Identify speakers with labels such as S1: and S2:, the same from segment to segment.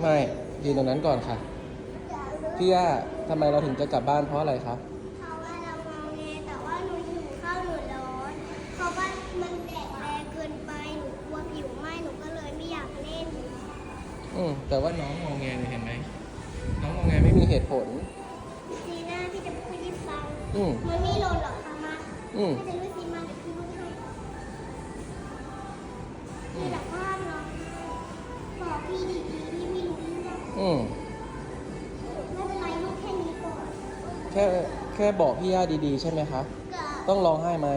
S1: ไม่ยืนตรงนั้นก่อนค่ะ
S2: อยากรู้
S1: พี่ย่าทำไมเราถึงจะกลับบ้านเพราะอะไรคะ
S2: เพราะว่าเรามองไงแต่ว่าหนูหิวข้าวหนูร้อน เพราะว่ามันแดดแรงเกินไป หนูกลัวผิวไหม้หนูก็เลยไม่อยากเล่น
S1: อืมแต่ว่าน้องงอแงเลยเห็นไหม น้องงอแงไม่มีเหตุผล
S2: ซีหน้าพี่จะพูดให้ฟัง
S1: อืม
S2: มันไม่หล่นหรอกค่ะมา
S1: อืม
S2: ถ้าจะรู้ซีมาเดี๋ยวพี่ อง
S1: อืม
S2: ไม่เป็นไรลูกแค่นี้ก่อน
S1: แค่แค่บอกพี่ย่าดีๆ ใช่ไหมคะ
S2: กับ
S1: ต้องร้องไห้ไหม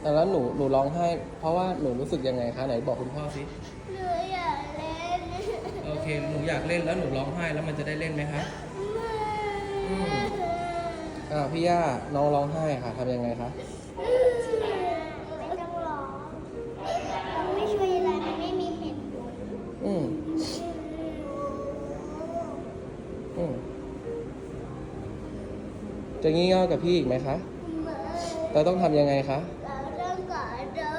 S2: ไม้
S1: แล้วหนูหนูร้องไห้ เพราะว่าหนูรู้สึกยังไงคะไหนบอกคุณพ่อสิ
S2: หนูอยากเล่น
S1: โอเค หนูอยากเล่นแล้วหนูร้องไห้แล้วมันจะได้เล่นไหมคะอืมอ่าวพี่ย่าน้องร้องไห้ค่ะทำยังไงคะ
S2: ไม่ต้องร้องมันไม่ช่วยอะไรมันไม่มีเหตุผล
S1: อืม จะงี้เง่ากับพี่อีกไหมคะ
S2: เหมือน
S1: เราต้องทำยังไงคะ
S2: เราต้องกอดเดิ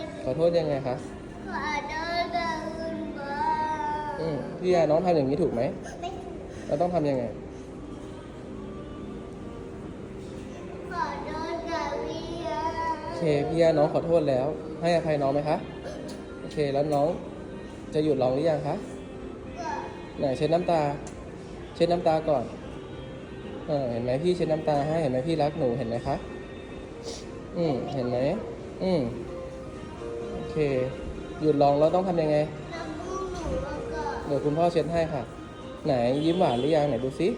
S2: น
S1: ขอโทษยังไงคะ
S2: กอดเดินเดินมา
S1: อืมพี่ย่าน้องทำอย่างนี้ถูกไหม
S2: ไม่ถูก
S1: เราต้องทำยังไง
S2: กอดเดินกับพี่อะ
S1: โอเค พี่ย่าน้องขอโทษแล้ว ให้อภัยน้องไหมคะ โอเค แล้วน้องจะหยุดร้องหรือยังคะ
S2: กอด
S1: ไหนเช็ดน้ำตา เช็ดน้ำตาก่อนเออเห็นไหมพี่เช็ดน้ำตาให้เห็นไหมพี่รักหนูเห็นไหมคะอืมเห็นไหมอืมโอเค หยุดร้องแล้วต้องทำยังไง
S2: น้ำมูกหนูแล้วก็
S1: เดี๋ยวคุณพ่อเช็ดให้ค่ะ ไหนยิ้มหวานหรือยังไหนดูสิ